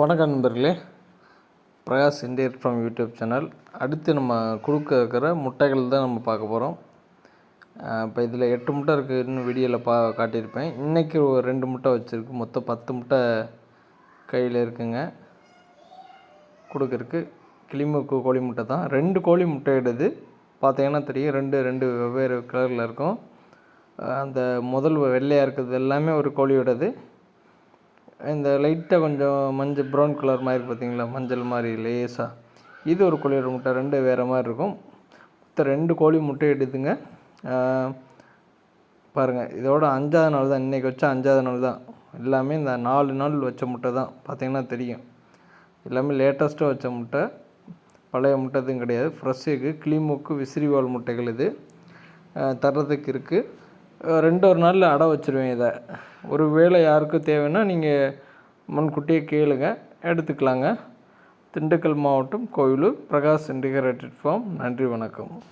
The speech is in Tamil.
வணக்கம் நண்பர்களே. பிரகாஷ் இந்தியர் ஃப்ரம் யூடியூப் சேனல். அடுத்து நம்ம கொடுக்க இருக்கிற முட்டைகள் தான் நம்ம பார்க்க போகிறோம் இப்போ இதில் எட்டு முட்டை இருக்குதுன்னு வீடியோவில் பா காட்டியிருப்பேன். இன்றைக்கி ஒரு ரெண்டு முட்டை வச்சுருக்கு. மொத்தம் பத்து முட்டை கையில் இருக்குங்க. கொடுக்கறக்கு கிளிமுக்கு கோழி முட்டை தான். ரெண்டு கோழி முட்டை இடுது பார்த்தீங்கன்னா தெரியும். ரெண்டு ரெண்டு வெவ்வேறு கலரில் இருக்கும். அந்த முதல் வெள்ளையாக இருக்கிறது எல்லாமே ஒரு கோழியோடது. இந்த லைட்டாக கொஞ்சம் மஞ்சள் ப்ரௌன் கலர் மாதிரி பார்த்தீங்களா? மஞ்சள் மாதிரி லேசாக இது ஒரு கோழியோட முட்டை ரெண்டு வேறு மாதிரி இருக்கும். மொத்தம் ரெண்டு கோழி முட்டை எடுத்துங்க. பாருங்கள் இதோட அஞ்சாவது நாள் தான். இன்றைக்கி வச்ச அஞ்சாவது நாள் தான். எல்லாமே இந்த நாலு நாள் வச்ச முட்டை தான். பார்த்தீங்கன்னா தெரியும். எல்லாமே லேட்டஸ்ட்டாக வச்ச முட்டை. பழைய முட்டை எதுவும் கிடையாது. ஃப்ரெஷ் எக்கு கிளிமுக்கு விசிறிவால் முட்டைகள் இது. தர்றதுக்கு இருக்குது ரெண்டு ஒரு நாளில் அடை வச்சுருவேன் இதை. ஒரு வேளை யாருக்கும் தேவைன்னா நீங்கள் முன்கூட்டியே கேளுங்க எடுத்துக்கலாங்க. திண்டுக்கல் மாவட்டம் கோயிலூர் பிரகாஷ் இன்டிகிரேட்டட் ஃபார்ம். நன்றி வணக்கம்.